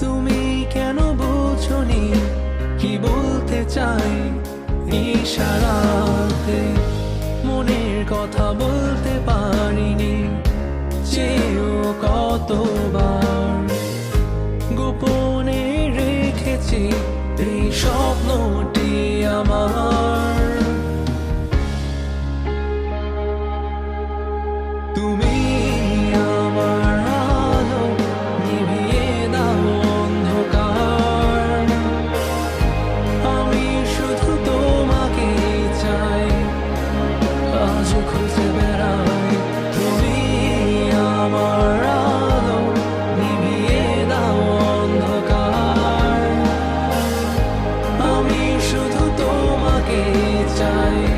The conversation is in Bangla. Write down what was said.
তুমি কেন বোঝনি? কি বলতে চাই? মনের কথা বলতে পারিনি। চেয়েও কতবার গোপনে রেখেছি এই স্বপ্নটি আমার। তুমি time